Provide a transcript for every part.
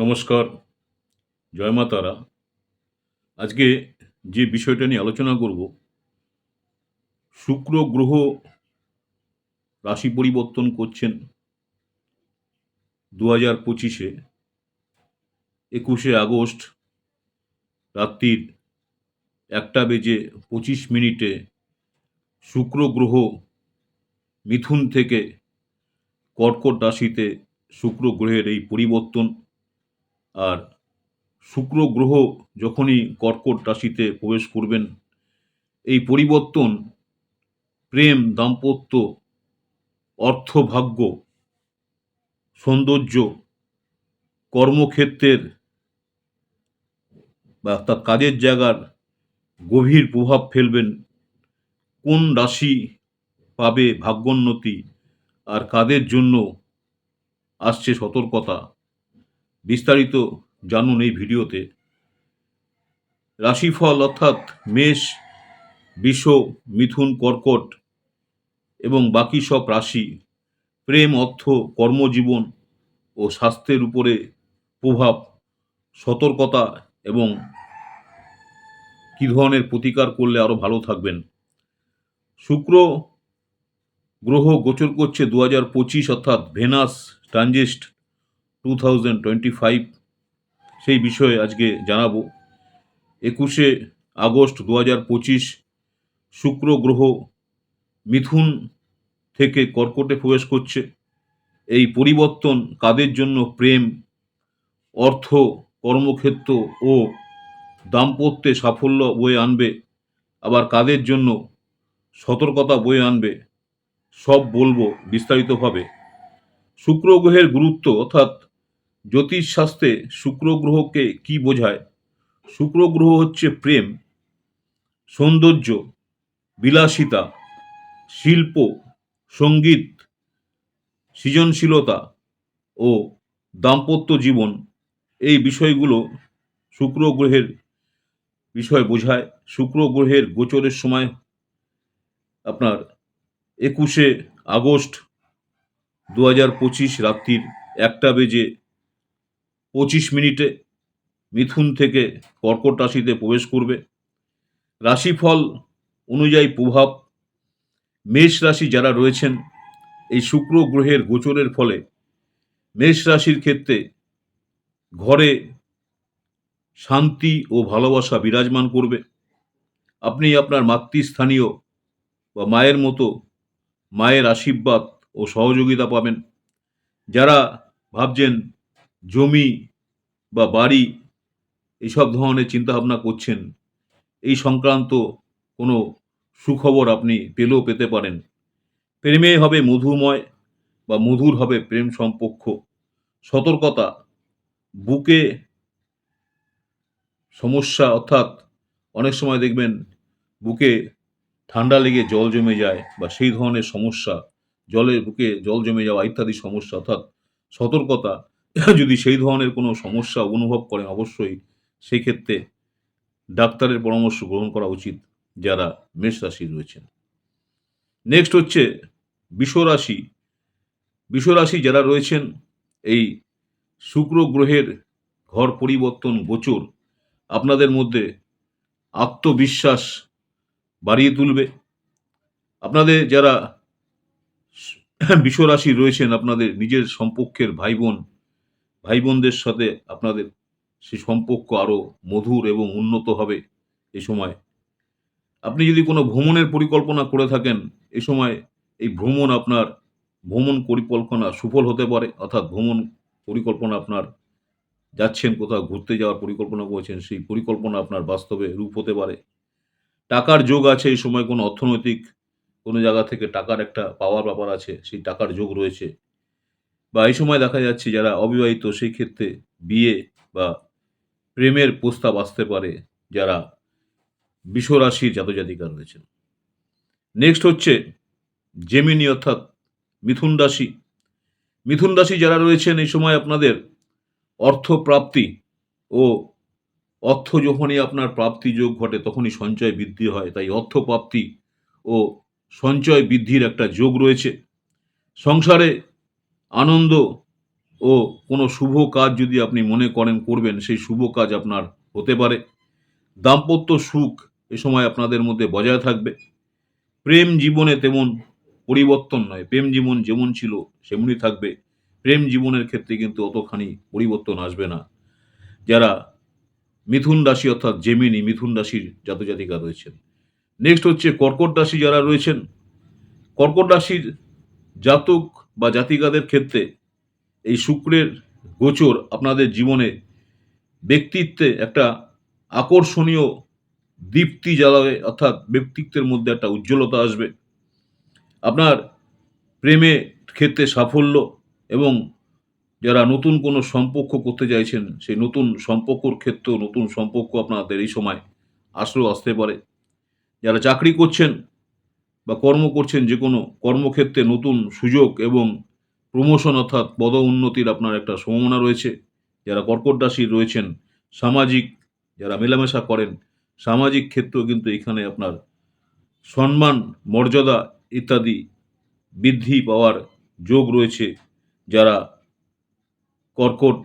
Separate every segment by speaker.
Speaker 1: নমস্কার, জয় মা তারা। আজকে যে বিষয়টা নিয়ে আলোচনা করব, শুক্র গ্রহ রাশি পরিবর্তন করছেন দু হাজার পঁচিশে, একুশে আগস্ট, রাত্রির একটা বেজে পঁচিশ মিনিটে শুক্র গ্রহ মিথুন থেকে কর্কট রাশিতে শুক্র গ্রহের এই পরিবর্তন আর শুক্র গ্রহ যখনই কর্কট রাশিতে প্রবেশ করবেন, এই পরিবর্তন প্রেম, দাম্পত্য, অর্থভাগ্য, সৌন্দর্য, কর্মক্ষেত্রের বা তার কাজের জায়গার গভীর প্রভাব ফেলবেন। কোন রাশি পাবে ভাগ্যোন্নতি আর কাদের জন্য আসছে সতর্কতা? বিস্তারিত জানুন এই ভিডিওতে। রাশিফল অর্থাৎ মেষ, বিষ, মিথুন, কর্কট এবং বাকি সব রাশি প্রেম, অর্থ, কর্মজীবন ও স্বাস্থ্যের উপরে প্রভাব, সতর্কতা এবং কী ধরনের প্রতিকার করলে আরও ভালো থাকবেন। শুক্র গ্রহ গোচর করছে দু হাজার পঁচিশ অর্থাৎ Venus transit two thousand twenty five সেই বিষয়ে আজকে জানাব। একুশে আগস্ট দু হাজার পঁচিশ শুক্র গ্রহ মিথুন থেকে কর্কটে প্রবেশ করছে। এই পরিবর্তন কাদের জন্য? প্রেম, অর্থ, কর্মক্ষেত্র ও দাম্পত্যে সাফল্য বয়ে আনবে। আবার কাদের জন্য সতর্কতা বয়ে আনবে? সব বলব বিস্তারিতভাবে। শুক্র গ্রহের গুরুত্ব অর্থাৎ জ্যোতিষশাস্ত্রে শুক্র গ্রহকে কি বোঝায়? শুক্র গ্রহ হচ্ছে প্রেম, সৌন্দর্য, বিলাসিতা, শিল্প, সংগীত, সৃজনশীলতা ও দাম্পত্য জীবন। এই বিষয়গুলো শুক্র গ্রহের বিষয় বোঝায়। শুক্র গ্রহের গোচরের সময় আপনার একুশে আগস্ট দু হাজার পঁচিশ রাত্রির একটা বেজে পঁচিশ মিনিটে মিথুন থেকে কর্কট রাশিতে প্রবেশ করবে। রাশিফল অনুযায়ী প্রভাব। মেষ রাশি যারা রয়েছেন, এই শুক্র গ্রহের গোচরের ফলে মেষ রাশির ক্ষেত্রে ঘরে শান্তি ও ভালোবাসা বিরাজমান করবে। আপনি আপনার মাতৃস্থানীয় বা মায়ের মতো মায়ের আশীর্বাদ ও সহযোগিতা পাবেন। যারা ভাবছেন জমি বা বাড়ি এইসব ধরনের চিন্তাভাবনা করছেন, এই সংক্রান্ত কোনো সুখবর আপনি পেলেও পেতে পারেন। প্রেমে হবে মধুময় বা মধুর হবে প্রেম সম্পর্ক সতর্কতা, বুকে সমস্যা অর্থাৎ অনেক সময় দেখবেন বুকে ঠান্ডা লেগে জল জমে যায় বা সেই ধরনের সমস্যা জলের বুকে জল জমে যাওয়া ইত্যাদি সমস্যা অর্থাৎ সতর্কতা যদি সেই ধরনের কোনো সমস্যা অনুভব করেন, অবশ্যই সেই ক্ষেত্রে ডাক্তারের পরামর্শ গ্রহণ করা উচিত, যারা মেষ রাশি রয়েছেন। নেক্সট হচ্ছে বিশ্বরাশি বিশ্বরাশি যারা রয়েছেন, এই শুক্র গ্রহের ঘর পরিবর্তন গোচর আপনাদের মধ্যে আত্মবিশ্বাস বাড়িয়ে তুলবে। আপনাদের যারা বিশ্বরাশি রয়েছেন, আপনাদের নিজের সম্পর্কের ভাই বোন ভাই বোনদের সাথে আপনাদের সেই সম্পর্ক আরও মধুর এবং উন্নত হবে এ সময়। আপনি যদি কোনো ভ্রমণের পরিকল্পনা করে থাকেন, এ সময় এই ভ্রমণ আপনার ভ্রমণ পরিকল্পনা সুফল হতে পারে, অর্থাৎ ভ্রমণ পরিকল্পনা আপনার যাচ্ছেন কোথাও, ঘুরতে যাওয়ার পরিকল্পনা করেছেন, সেই পরিকল্পনা আপনার বাস্তবে রূপ হতে পারে। টাকার যোগ আছে এই সময় কোনো অর্থনৈতিক কোনো জায়গা থেকে টাকার একটা পাওয়ার ব্যাপার আছে, সেই টাকার যোগ রয়েছে। বা এই সময় দেখা যাচ্ছে যারা অবিবাহিত, সেই ক্ষেত্রে বিয়ে বা প্রেমের প্রস্তাব আসতে পারে যারা বিশ্বরাশির জাতজাতিকা রয়েছেন। নেক্সট হচ্ছে জেমিনি অর্থাৎ মিথুন রাশি। মিথুন রাশি যারা রয়েছেন, এই সময় আপনাদের অর্থ প্রাপ্তি ও অর্থ যখনই আপনার প্রাপ্তি যোগ ঘটে, তখনই সঞ্চয় বৃদ্ধি হয়। তাই অর্থ প্রাপ্তি ও সঞ্চয় বৃদ্ধির একটা যোগ রয়েছে। সংসারে আনন্দ ও কোনো শুভ কাজ যদি আপনি মনে করেন, করবেন, সেই শুভ কাজ আপনার হতে পারে। দাম্পত্য সুখ এ সময় আপনাদের মধ্যে বজায় থাকবে। প্রেম জীবনে তেমন পরিবর্তন নয়। প্রেম জীবন যেমন ছিল, সেমনই থাকবে। প্রেম জীবনের ক্ষেত্রে কিন্তু অতখানি পরিবর্তন আসবে না। যারা মিথুন রাশি অর্থাৎ জেমিনি, মিথুন রাশির জাতজাতিকা রয়েছেন। নেক্সট হচ্ছে কর্কট রাশি যারা রয়েছেন। কর্কট রাশির জাতক বা জাতিকাদের ক্ষেত্রে এই শুক্রের গোচর আপনাদের জীবনে ব্যক্তিত্বে একটা আকর্ষণীয় দীপ্তি জ্বালাবে, অর্থাৎ ব্যক্তিত্বের মধ্যে একটা উজ্জ্বলতা আসবে। আপনার প্রেমে ক্ষেত্রে সাফল্য এবং যারা নতুন কোনো সম্পর্ক করতে চাইছেন, সেই নতুন সম্পর্কর ক্ষেত্রেও নতুন সম্পর্ক আপনাদের এই সময় আসলেও আসতে পারে। যারা চাকরি করছেন বা কর্ম করছেন যে কোনো কর্মক্ষেত্রে নতুন সুযোগ এবং প্রমোশন অর্থাৎ পদ উন্নতির আপনার একটা সম্ভাবনা রয়েছে। যারা কর্কট রাশির রয়েছেন, সামাজিক যারা মেলামেশা করেন, সামাজিক ক্ষেত্রেও কিন্তু এখানে আপনার সম্মান, মর্যাদা ইত্যাদি বৃদ্ধি পাওয়ার যোগ রয়েছে। যারা কর্কট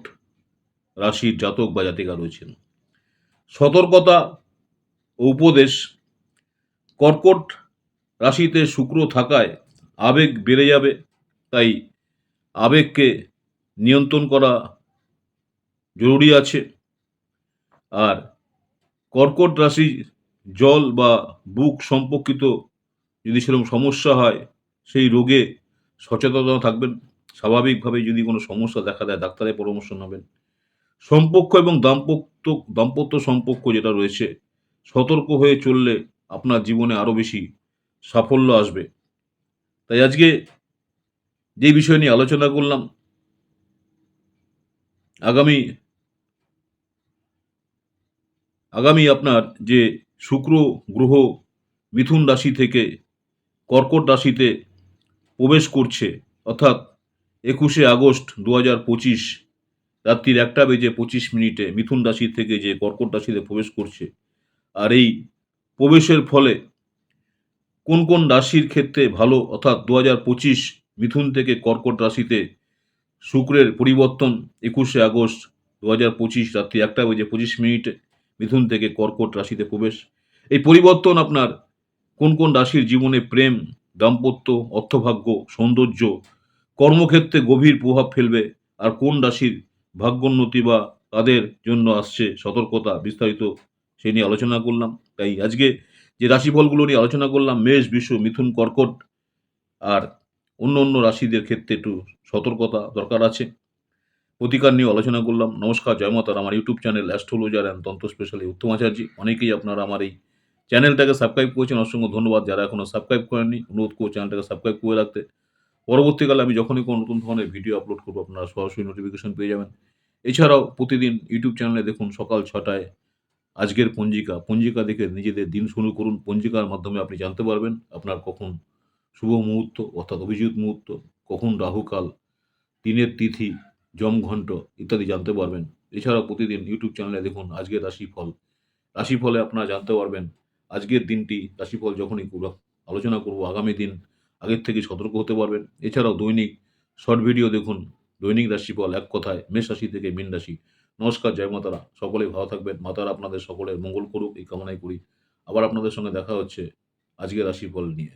Speaker 1: রাশির জাতক বা জাতিকা রয়েছেন। সতর্কতা ও উপদেশ, কর্কট রাশিতে শুক্র থাকায় আবেগ বেড়ে যাবে, তাই আবেগকে নিয়ন্ত্রণ করা জরুরি আছে। আর কর্কট রাশি জল বা বুক সম্পর্কিত যদি সেরকম সমস্যা হয়, সেই রোগে সচেতনতা থাকবেন। স্বাভাবিকভাবে যদি কোনো সমস্যা দেখা দেয়, ডাক্তারের পরামর্শ নেবেন। সম্পর্ক এবং দাম্পত্য দাম্পত্য সম্পর্ক যেটা রয়েছে, সতর্ক হয়ে চললে আপনার জীবনে আরও বেশি সাফল্য আসবে। তাই আজকে যে বিষয় নিয়ে আলোচনা করলাম, আগামী আগামী আপনার যে শুক্র গ্রহ মিথুন রাশি থেকে কর্কট রাশিতে প্রবেশ করছে, অর্থাৎ একুশে আগস্ট দু হাজার পঁচিশ রাত্রির একটা বেজে পঁচিশ মিনিটে মিথুন রাশি থেকে যে কর্কট রাশিতে প্রবেশ করছে, আর এই প্রবেশের ফলে কোন কোন রাশির ক্ষেত্রে ভালো? অর্থাৎ দু হাজার পঁচিশ মিথুন থেকে কর্কট রাশিতে শুক্রের পরিবর্তন একুশে আগস্ট দু হাজার পঁচিশ রাত্রি একটা বেজে পঁচিশ মিনিট মিথুন থেকে কর্কট রাশিতে প্রবেশ। এই পরিবর্তন আপনার কোন কোন রাশির জীবনে প্রেম, দাম্পত্য, অর্থভাগ্য, সৌন্দর্য, কর্মক্ষেত্রে গভীর প্রভাব ফেলবে আর কোন রাশির ভাগ্যোন্নতি বা তাদের জন্য আসছে সতর্কতা বিস্তারিত সে নিয়ে আলোচনা করলাম। তাই আজকে যে রাশিফলগুলো নিয়ে আলোচনা করলাম, মেষ, বিশ্ব, মিথুন, কর্কট, আর অন্য অন্য রাশিদের ক্ষেত্রে একটু সতর্কতা দরকার আছে। প্রতিকার নিয়ে আলোচনা করলাম। নমস্কার, জয় মাতার। আমার YouTube channel astrologer and tantra specially Uttam Acharya অনেকেই আপনারা আমার এই চ্যানেলটাকে সাবস্ক্রাইব করেছেন। অসংখ্য ধন্যবাদ। যারা এখনও সাবস্ক্রাইব করেননি, অনুরোধ করব চ্যানেলটাকে সাবস্ক্রাইব করে রাখতে। পরবর্তীকালে আমি যখনই কোনো নতুন ধরনের ভিডিও আপলোড করব, আপনারা সরাসরি নোটিফিকেশন পেয়ে যাবেন। এছাড়াও প্রতিদিন ইউটিউব চ্যানেলে দেখুন সকাল ছটায় আজকের পঞ্জিকা পঞ্জিকা দেখে নিজেদের দিন শুরু করুন। পঞ্জিকার মাধ্যমে আপনি জানতে পারবেন আপনার কখন শুভ মুহূর্ত অর্থাৎ অভিজিৎ মুহূর্ত, কখন রাহুকাল, দিনের তিথি জমঘণ্ট ইত্যাদি জানতে পারবেন। এছাড়াও প্রতিদিন ইউটিউব চ্যানেলে দেখুন আজকের রাশিফল। রাশিফলে আপনারা জানতে পারবেন আজকের দিনটি, রাশিফল যখনই আলোচনা করব, আগামী দিন আগের থেকে সতর্ক হতে পারবেন। এছাড়াও দৈনিক শর্ট ভিডিও দেখুন। দৈনিক রাশিফল এক কথায় মেষ রাশি থেকে মীন রাশি। নমস্কার, জয় মাতারা। সকলেই ভালো থাকবেন। মাতারা আপনাদের সকলের মঙ্গল করুক, এই কামনাই করি। আবার আপনাদের সঙ্গে দেখা হচ্ছে আজকের রাশিফল নিয়ে।